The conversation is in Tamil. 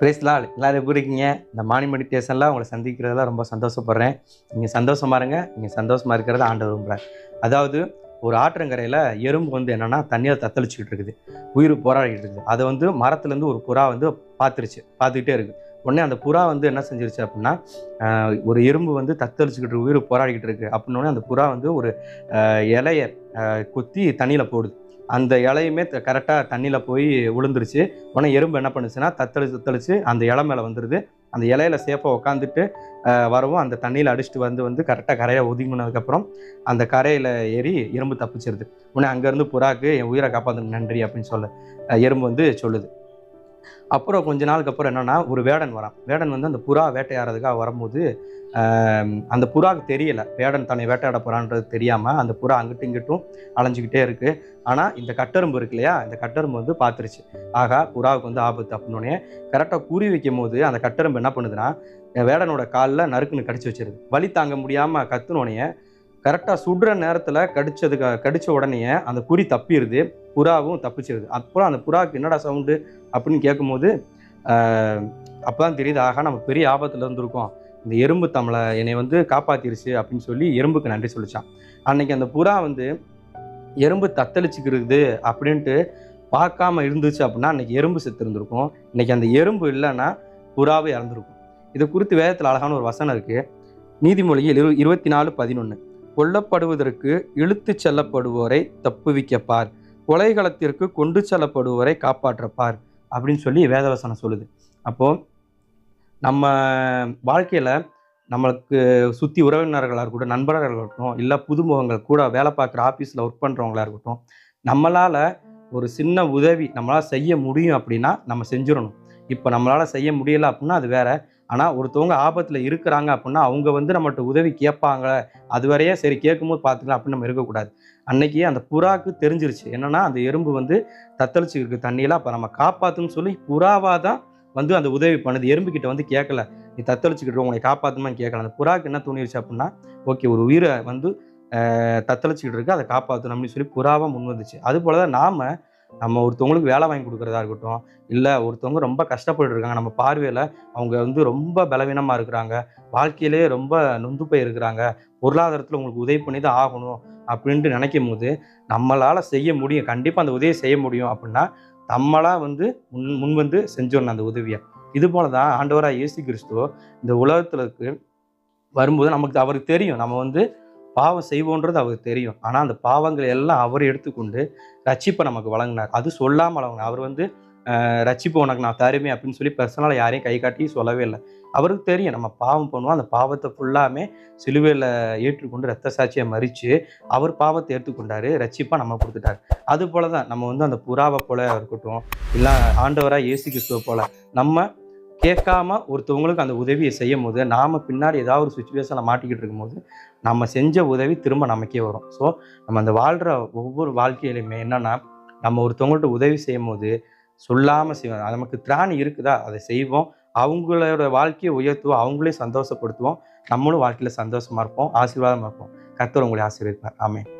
பிரேஸ்லால் எல்லோரும் எப்படி இருக்கீங்க? இந்த மார்னிங் மெடிடேஷனில் உங்களை சந்திக்கிறதுல ரொம்ப சந்தோஷப்படுறேன். நீங்கள் சந்தோஷமா இருங்க. நீங்கள் சந்தோஷமா இருக்கிறத ஆண்டு விரும்புகிறார் அதாவது ஒரு ஆற்றங்கரையில் எறும்பு வந்து என்னென்னா தண்ணியில் தத்தளிச்சுக்கிட்டு இருக்குது. உயிர் போராடிக்கிட்டு இருக்குது. அதை வந்து மரத்துலேருந்து ஒரு புறா வந்து பார்த்துருச்சு. பார்த்துக்கிட்டே இருக்குது உடனே அந்த புறா வந்து என்ன செஞ்சிருச்சு அப்படின்னா ஒரு எறும்பு வந்து தத்தளிச்சுக்கிட்டு உயிர் போராடிக்கிட்டு இருக்குது அப்படின்னோடனே அந்த புறா வந்து ஒரு ஆஹ், இலைய கொத்தி தண்ணியில் போடுது. அந்த இலையுமே கரெக்டாக தண்ணியில் போய் விழுந்துருச்சு உடனே எறும்பு என்ன பண்ணுச்சுன்னா தத்தளிச்சு தத்தளிச்சு அந்த இலை மேலே வந்துடுது அந்த இலையில சேஃபாக உட்காந்துட்டு வரவும் அந்த தண்ணியில் அடிச்சுட்டு வந்து வந்து கரெக்டாக கரையை ஒதுங்கினதுக்கப்புறம் அந்த கரையில் ஏறி எறும்பு தப்பிச்சிருது. உடனே அங்கேருந்து புறாக்கு என் உயிரை காப்பாற்று நன்றி அப்படின்னு சொல்ல. எறும்பு வந்து சொல்லுது. அப்புறம் கொஞ்ச நாளுக்கு அப்புறம் என்னன்னா ஒரு வேடன் வரான். வேடன் வந்து அந்த புறா வேட்டையாடுறதுக்காக வரும்போது அந்த புறாவுக்கு தெரியல. வேடன் தன்னை வேட்டையாட போறான்றது தெரியாம அந்த புறா அங்கிட்டும் இங்கிட்டும் அலைஞ்சிக்கிட்டே இருக்கு. ஆனா இந்த கட்டெரும்பு இருக்கு இல்லையா? இந்த கட்டரும்பு வந்து பார்த்துருச்சு. ஆகா புறாவுக்கு வந்து ஆபத்து அப்படின்னோடனே கரெக்டாக குறி வைக்கும் போது அந்த கட்டெரும்பு என்ன பண்ணுதுன்னா வேடனோட காலில் நறுக்குன்னு கடிச்சு வச்சிருது. வலி தாங்க முடியாம கத்துனோடனே கரெக்டாக சுடுற நேரத்தில் கடிச்சதுக்கு கடித்த உடனே அந்த குறி தப்பிடுது புறாவும் தப்பிச்சிருது. அப்புறம் அந்த புறாவுக்கு என்னடா சவுண்டு அப்படின்னு கேட்கும்போது அப்போ தான் தெரியுது ஆகா நம்ம பெரிய ஆபத்தில் இருந்திருக்கோம். இந்த எறும்பு தமிழை என்னை வந்து காப்பாத்திருச்சு அப்படின்னு சொல்லி எறும்புக்கு நன்றி சொல்லிச்சான். அன்னைக்கு அந்த புறா வந்து எறும்பு தத்தளிச்சுக்கிறது அப்படின்ட்டு பார்க்காம இருந்துச்சு அப்படின்னா அன்னைக்கு எறும்பு செத்து இருந்திருக்கும் இன்னைக்கு அந்த எறும்பு இல்லைன்னா புறாவே இறந்துருக்கும். இது குறித்து வேதத்தில் அழகான ஒரு வசனம் இருக்குது நீதிமொழியில் இரு இருபத்தி நாலு பதினொன்று கொல்லப்படுவதற்கு இழுத்துச் செல்லப்படுவோரை தப்புவிக்கப்பார். கொலைகளத்திற்கு கொண்டு செல்லப்படுவோரை காப்பாற்றப்பார் அப்படின்னு சொல்லி வேதவசனம் சொல்லுது. அப்போ நம்ம வாழ்க்கையில் நம்மளுக்கு சுற்றி உறவினர்களாக இருக்கட்டும் நண்பர்களாக இருக்கட்டும் இல்லை புதுமுகங்கள் கூட வேலை பார்க்குற ஆஃபீஸில் ஒர்க் பண்ணுறவங்களாக இருக்கட்டும் நம்மளால் ஒரு சின்ன உதவி நம்மளால் செய்ய முடியும் அப்படின்னா நம்ம செஞ்சிடணும். இப்போ நம்மளால் செய்ய முடியல அப்படின்னா அது வேறு. ஆனால் ஒருத்தவங்க ஆபத்தில் இருக்கிறாங்க அப்படின்னா அவங்க வந்து நம்மகிட்ட உதவி கேட்பாங்க அது வரையே சரி கேட்கும்போது பார்த்துக்கலாம் அப்படின்னு நம்ம இருக்கக்கூடாது. அன்னைக்கு அந்த புறாக்கு தெரிஞ்சிருச்சு. என்னன்னா அந்த எறும்பு வந்து தத்தளிச்சு இருக்கு. தண்ணியில அப்போ நம்ம காப்பாற்றுன்னு சொல்லி புறாவாக தான் வந்து அந்த உதவி பண்ணுது. எறும்பு கிட்ட வந்து கேட்கல நீ தத்தளிச்சுக்கிட்டு உங்களை காப்பாற்றுமான்னு கேட்கல அந்த புறாக்கு என்ன தோணிருச்சு அப்படின்னா ஓகே ஒரு உயிரை வந்து தத்தளிச்சுக்கிட்டு இருக்கு. அதை காப்பாற்றணும் அப்படின்னு சொல்லி புறாவாக முன் வந்துச்சு. அதுபோல தான் நாம் நம்ம ஒருத்தவங்களுக்கு வேலை வாங்கி கொடுக்குறதா இருக்கட்டும் இல்லை ஒருத்தவங்க ரொம்ப கஷ்டப்பட்டு இருக்காங்க நம்ம பார்வையில் அவங்க வந்து ரொம்ப பலவீனமாக இருக்கிறாங்க வாழ்க்கையிலே ரொம்ப நொந்து போயிருக்கிறாங்க பொருளாதாரத்தில் உங்களுக்கு உதவி பண்ணி தான் ஆகணும் அப்படின்ட்டு நினைக்கும் போது நம்மளால் செய்ய முடியும் கண்டிப்பாக அந்த உதவியை செய்ய முடியும் அப்படின்னா நம்மளாக வந்து முன் முன் வந்து செஞ்சிடணும் அந்த உதவியை. இது போல தான் ஆண்டவராக இயேசு கிறிஸ்துவோ இந்த உலகத்துக்கு வரும்போது நமக்கு அவருக்கு தெரியும். நம்ம வந்து பாவம் செய்வோன்றது அவருக்கு தெரியும். ஆனால் அந்த பாவங்களை எல்லாம் அவர் எடுத்துக்கொண்டு ரட்சிப்பை நமக்கு வழங்கினார். அது சொல்லாமல் வழங்கினார் அவர் வந்து அஹ், ரட்சிப்பு உனக்கு நான் தருமே அப்படின்னு சொல்லி பர்சனலாக யாரையும் கை காட்டி சொல்லவே இல்லை. அவருக்கு தெரியும் நம்ம பாவம் பண்ணுவோம். அந்த பாவத்தை ஃபுல்லாமே சிலுவையில் ஏற்றுக்கொண்டு ரத்த சாட்சியை மறித்து அவர் பாவத்தை ஏற்றுக்கொண்டார். ரட்சிப்பாக நம்ம கொடுத்துட்டாரு. அது போல தான் நம்ம வந்து அந்த புறாவை போல இருக்கட்டும் இல்லை ஆண்டவராக இயேசு கிறிஸ்துவ போல நம்ம கேட்காம ஒருத்தவங்களுக்கு அந்த உதவியை செய்யும் போது நாம் பின்னாடி ஏதாவது ஒரு சுச்சுவேஷனில் மாட்டிக்கிட்டு இருக்கும்போது நம்ம செஞ்ச உதவி திரும்ப நமக்கே வரும். ஸோ நம்ம அந்த வாழ்கிற ஒவ்வொரு வாழ்க்கையிலையுமே என்னென்னா நம்ம ஒருத்தவங்கள்ட்ட உதவி செய்யும் போது சொல்லாமல் செய்வோம் நமக்கு திராணி இருக்குதா? அதை செய்வோம். அவங்களோட வாழ்க்கையை உயர்த்துவோம். அவங்களையும் சந்தோஷப்படுத்துவோம். நம்மளும் வாழ்க்கையில் சந்தோஷமா இருப்போம். ஆசீர்வாதமாக இருப்போம். கர்த்தர் உங்களை ஆசீர்வதிப்பார். ஆமென்.